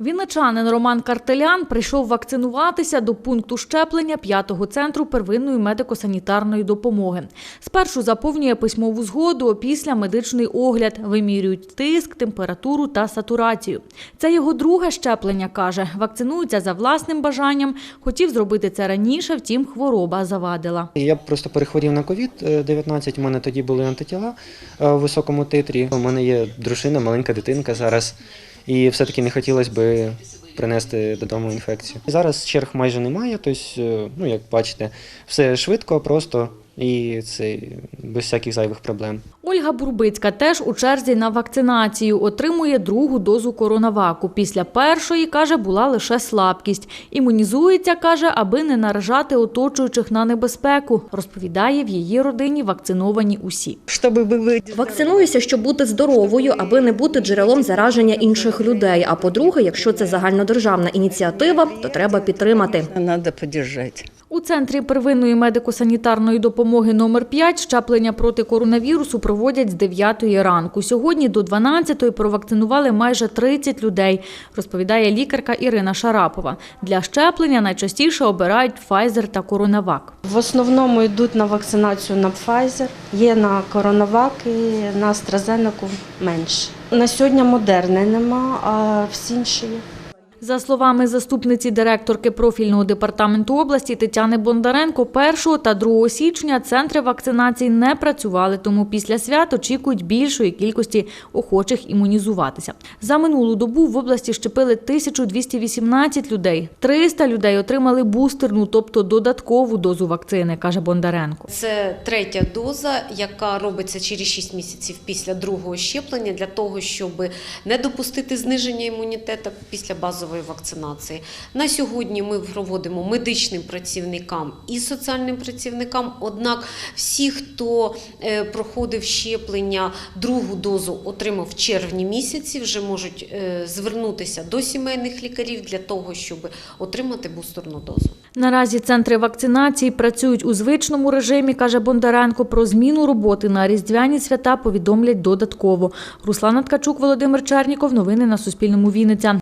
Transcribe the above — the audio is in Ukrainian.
Вінничанин Роман Картелян прийшов вакцинуватися до пункту щеплення п'ятого центру первинної медико-санітарної допомоги. Спершу заповнює письмову згоду, опісля медичний огляд, вимірюють тиск, температуру та сатурацію. Це його друге щеплення, каже. Вакцинується за власним бажанням. Хотів зробити це раніше, втім хвороба завадила. Я просто перехворів на COVID-19, у мене тоді були антитіла е, в високому титрі. У мене є дружина, маленька дитинка зараз. І все-таки не хотілося би принести додому інфекцію. Зараз черг майже немає, тобто, е, ну, як бачите, все швидко, просто і це без всяких зайвих проблем. Ольга Бурбицька теж у черзі на вакцинацію. Отримує другу дозу коронаваку. Після першої, каже, була лише слабкість. Імунізується, каже, аби не наражати оточуючих на небезпеку. Розповідає, в її родині вакциновані усі. Вакцинуюся, щоб бути здоровою, аби не бути джерелом зараження інших людей. А по-друге, якщо це загальнодержавна ініціатива, то треба підтримати. надо поддержать. У центрі первинної медико-санітарної допомоги номер 5 щеплення проти коронавірусу проводять з 9 ранку. Сьогодні до 12 провакцинували майже 30 людей, розповідає лікарка Ірина Шарапова. Для щеплення найчастіше обирають Pfizer та Коронавак. В основному йдуть на вакцинацію на Pfizer, є на Коронавак і на AstraZeneca менше. На сьогодні модерни нема, а всі інші є. За словами заступниці директорки профільного департаменту області Тетяни Бондаренко, 1 та 2 січня центри вакцинації не працювали, тому після свят очікують більшої кількості охочих імунізуватися. За минулу добу в області щепили 1218 людей. 300 людей отримали бустерну, тобто додаткову дозу вакцини, каже Бондаренко. Це третя доза, яка робиться через 6 місяців після другого щеплення для того, щоб не допустити зниження імунітету після базової вакцинації. На сьогодні ми проводимо медичним працівникам і соціальним працівникам. Однак всі, хто е, проходив щеплення, другу дозу отримав в червні місяці, вже можуть е, звернутися до сімейних лікарів для того, щоб отримати бустерну дозу. Наразі центри вакцинації працюють у звичному режимі, каже Бондаренко. Про зміну роботи на різдвяні свята повідомлять додатково. Руслана Ткачук, Володимир Черніков. Новини на Суспільному. Вінниця.